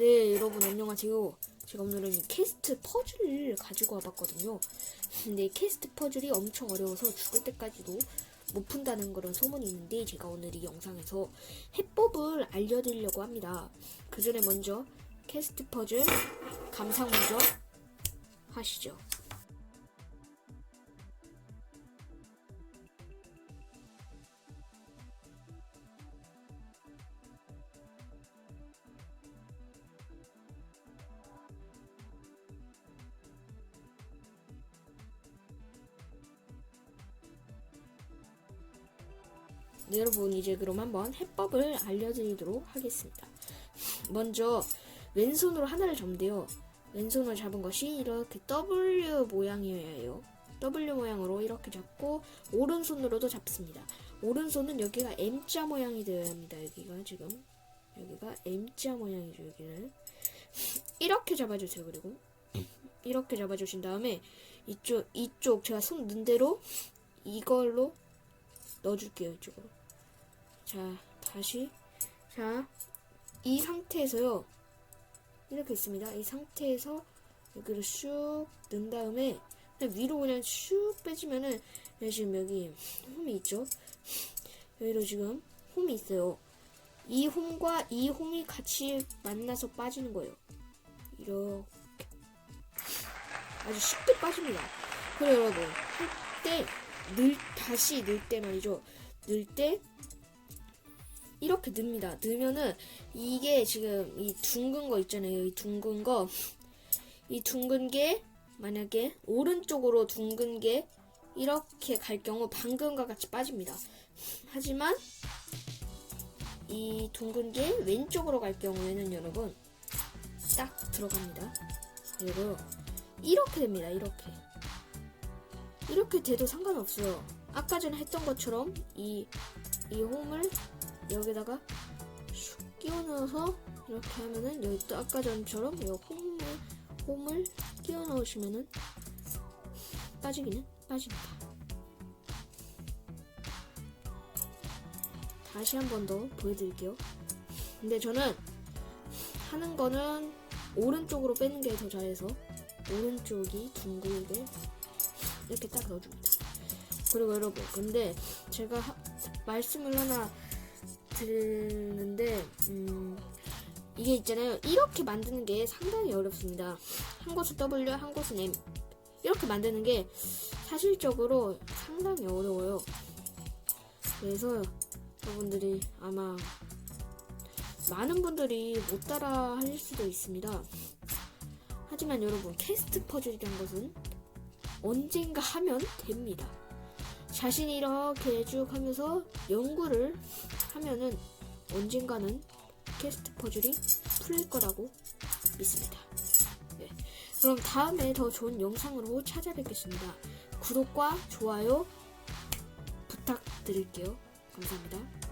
네, 여러분 안녕하세요. 제가 오늘은 이 캐스트 퍼즐을 가지고 와봤거든요. 근데 이 캐스트 퍼즐이 엄청 어려워서 죽을 때까지도 못 푼다는 그런 소문이 있는데 제가 오늘 이 영상에서 해법을 알려드리려고 합니다. 그 전에 먼저 캐스트 퍼즐 감상 먼저 하시죠. 네, 여러분 이제 그럼 한번 해법을 알려드리도록 하겠습니다. 먼저 왼손으로 하나를 접는데요. 왼손으로 잡은 것이 이렇게 W 모양이어야 해요. W 모양으로 이렇게 잡고 오른손으로도 잡습니다. 오른손은 여기가 M자 모양이 되어야 합니다. 여기가 지금 여기가 M자 모양이죠. 여기는 이렇게 잡아주세요. 그리고 이렇게 잡아주신 다음에 이쪽 이쪽 제가 손 넣은 대로 이걸로 넣어줄게요. 이쪽으로. 자, 다시. 자, 이 상태에서요. 이렇게 있습니다. 이 상태에서 여기를 슉 넣은 다음에 그냥 위로 그냥 슉 빼주면은 지금 여기 홈이 있죠? 여기로 지금 홈이 있어요. 이 홈과 이 홈이 같이 만나서 빠지는 거예요. 이렇게. 아주 쉽게 빠집니다. 그래요, 여러분. 할 때, 늘, 다시 넣을 때 말이죠. 넣을 때, 이렇게 넣습니다. 넣으면은, 이게 지금 이 둥근 거 있잖아요. 이 둥근 거. 이 둥근 게, 만약에 오른쪽으로 둥근 게 이렇게 갈 경우 방금과 같이 빠집니다. 하지만, 이 둥근 게 왼쪽으로 갈 경우에는 여러분, 딱 들어갑니다. 그리고, 이렇게 됩니다. 이렇게. 이렇게 돼도 상관없어요. 아까 전에 했던 것처럼 이, 이 홈을 여기다가 슉 끼워 넣어서 이렇게 하면은 여기 또 아까 전처럼 이 홈을, 홈을 끼워 넣으시면은 빠지기는 빠집니다. 다시 한 번 더 보여드릴게요. 근데 저는 하는 거는 오른쪽으로 빼는 게 더 잘해서 오른쪽이 둥글게 이렇게 딱 넣어줍니다. 그리고 여러분, 근데 제가 하- 말씀을 하나 드리는데, 음, 이게 있잖아요. 이렇게 만드는 게 상당히 어렵습니다. 한 곳은 W, 한 곳은 M. 이렇게 만드는 게 사실적으로 상당히 어려워요. 그래서 여러분들이 아마 많은 분들이 못 따라 하실 수도 있습니다. 하지만 여러분, 캐스트 퍼즐이란 것은 언젠가 하면 됩니다. 자신이 이렇게 쭉 하면서 연구를 하면은 언젠가는 캐스트 퍼즐이 풀릴 거라고 믿습니다. 네. 그럼 다음에 더 좋은 영상으로 찾아뵙겠습니다. 구독과 좋아요 부탁드릴게요. 감사합니다.